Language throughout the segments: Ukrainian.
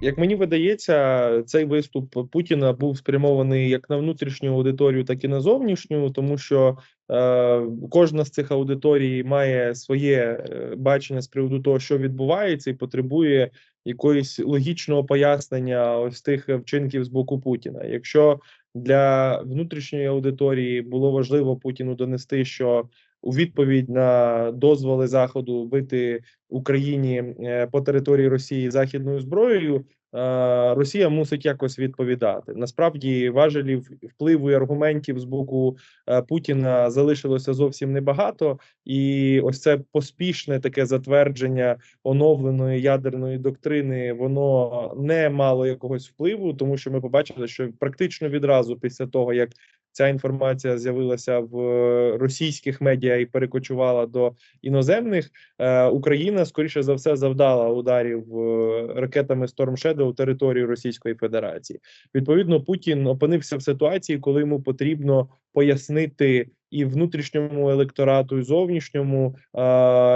Як мені видається, цей виступ Путіна був спрямований як на внутрішню аудиторію, так і на зовнішню, тому що е, кожна з цих аудиторій має своє е, бачення з приводу того, що відбувається, і потребує якоїсь логічного пояснення ось тих вчинків з боку Путіна. Якщо для внутрішньої аудиторії було важливо Путіну донести, що у відповідь на дозволи заходу бити Україні е, по території Росії західною зброєю. Е, Росія мусить якось відповідати. Насправді важелів впливу і аргументів з боку е, Путіна залишилося зовсім небагато, і ось це поспішне таке затвердження оновленої ядерної доктрини. Воно не мало якогось впливу, тому що ми побачили, що практично відразу після того як ця інформація з'явилася в е, російських медіа і перекочувала до іноземних. Е, Україна скоріше за все завдала ударів е, ракетами Storm Shadow територію Російської Федерації. Відповідно, Путін опинився в ситуації, коли йому потрібно пояснити і внутрішньому електорату, і зовнішньому,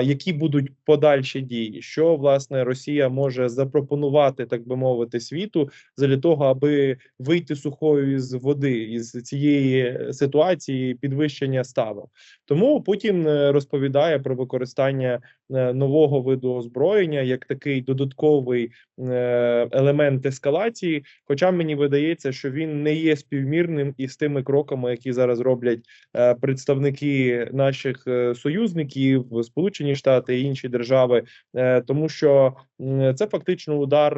які будуть подальші дії, що власне Росія може запропонувати, так би мовити, світу для того, аби вийти сухою із води із цієї ситуації підвищення ставок. Тому Путін е, розповідає про використання нового виду озброєння як такий додатковий е, елемент ескалації. Хоча мені видається, що він не є співмірним із тими кроками, які зараз роблять представники наших союзників, Сполучені Штати і інші держави, тому що це фактично удар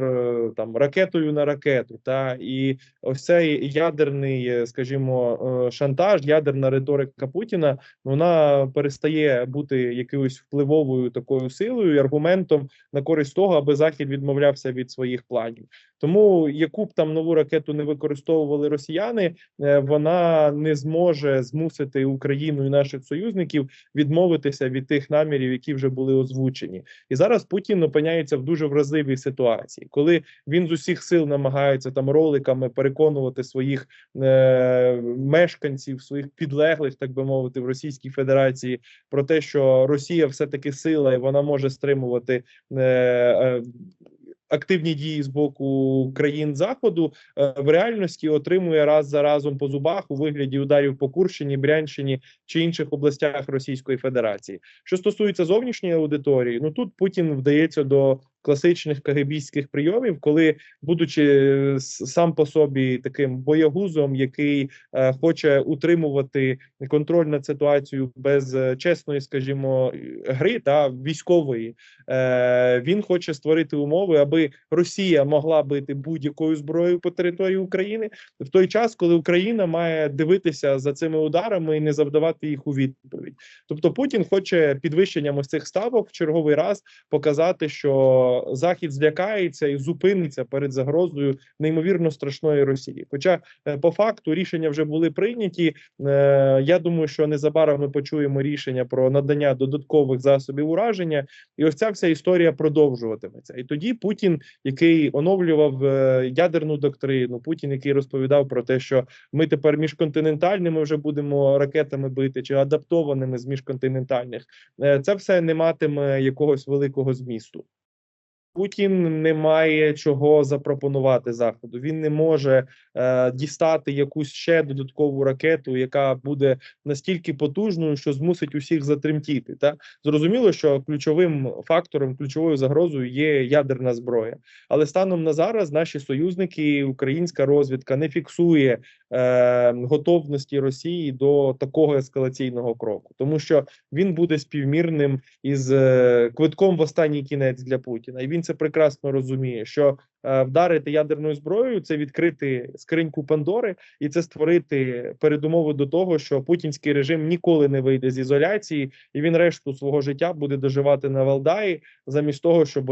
там ракетою на ракету, та і ось цей ядерний, скажімо, шантаж, ядерна риторика Путіна. Вона перестає бути якоюсь впливовою такою силою і аргументом на користь того, аби захід відмовлявся від своїх планів. Тому яку б там нову ракету не використовували росіяни, е, вона не зможе змусити Україну і наших союзників відмовитися від тих намірів, які вже були озвучені. І зараз Путін опиняється в дуже вразливій ситуації, коли він з усіх сил намагається там роликами переконувати своїх е, мешканців, своїх підлеглих, так би мовити, в Російській Федерації про те, що Росія все таки сила і вона може стримувати. Е, е, активні дії з боку країн заходу е, в реальності отримує раз за разом по зубах у вигляді ударів по Курщині, Брянщині чи інших областях Російської Федерації. Що стосується зовнішньої аудиторії, ну тут Путін вдається до класичних кагибійських прийомів, коли, будучи е, сам по собі таким боягузом, який е, хоче утримувати контроль над ситуацією без е, чесної, скажімо, гри та військової, е, він хоче створити умови, аби Росія могла бити будь-якою зброєю по території України в той час, коли Україна має дивитися за цими ударами і не завдавати їх у відповідь. Тобто Путін хоче підвищенням цих ставок в черговий раз показати, що. Захід злякається і зупиниться перед загрозою неймовірно страшної Росії. Хоча е, по факту рішення вже були прийняті. Е, я думаю, що незабаром ми почуємо рішення про надання додаткових засобів ураження, і ось ця вся історія продовжуватиметься. І тоді Путін, який оновлював е, ядерну доктрину, Путін, який розповідав про те, що ми тепер міжконтинентальними вже будемо ракетами бити чи адаптованими з міжконтинентальних, це все не матиме якогось великого змісту. Путін не має чого запропонувати заходу. Він не може е, дістати якусь ще додаткову ракету, яка буде настільки потужною, що змусить усіх затремтіти. Та зрозуміло, що ключовим фактором, ключовою загрозою є ядерна зброя. Але станом на зараз наші союзники, українська розвідка не фіксує е, готовності Росії до такого ескалаційного кроку, тому що він буде співмірним із е, квитком в останній кінець для Путіна, і він це прекрасно розуміє, що Е, вдарити ядерною зброєю, це відкрити скриньку Пандори, і це створити передумову до того, що путінський режим ніколи не вийде з ізоляції, і він решту свого життя буде доживати на Валдаї, замість того, щоб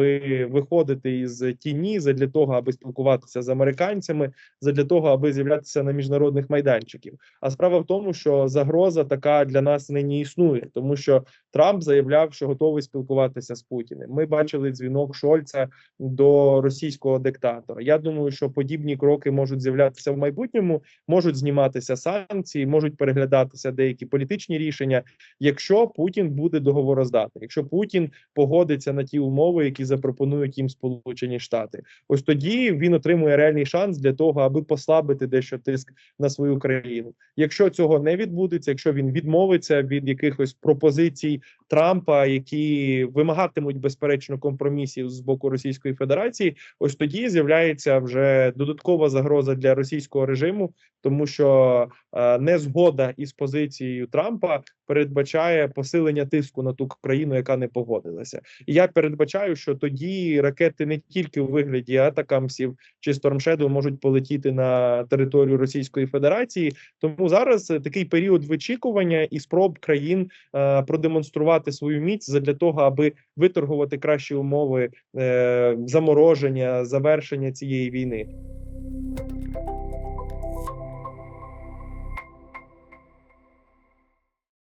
виходити із тіні, задля того, аби спілкуватися з американцями, задля того, аби з'являтися на міжнародній міжнародних майданчиків. А справа в тому, що загроза така для нас нині існує, тому що Трамп заявляв, що готовий спілкуватися з Путіним. Ми бачили дзвінок Шольца до російського диктатора. Я думаю, що подібні кроки можуть з'являтися в майбутньому, можуть зніматися санкції, можуть переглядатися деякі політичні рішення, якщо Путін буде договороздатний, якщо Путін погодиться на ті умови, які запропонують їм Сполучені Штати, ось тоді він отримує реальний шанс для того, аби послабити дещо тиск на свою країну. Якщо цього не відбудеться, якщо він відмовиться від якихось пропозицій Трампа, які вимагатимуть безперечно компромісів з боку Російської Федерації, ось тоді з'являється вже додаткова загроза для російського режиму, тому що е, незгода із позицією Трампа передбачає посилення тиску на ту країну, яка не погодилася. І я передбачаю, що тоді ракети не тільки у вигляді атакамсів чи Стормшеду можуть полетіти на територію Російської Федерації. Тому зараз такий період вичікування і спроб країн е, продемонструвати свою міць для того, аби виторгувати кращі умови е, замороження, завершення цієї війни.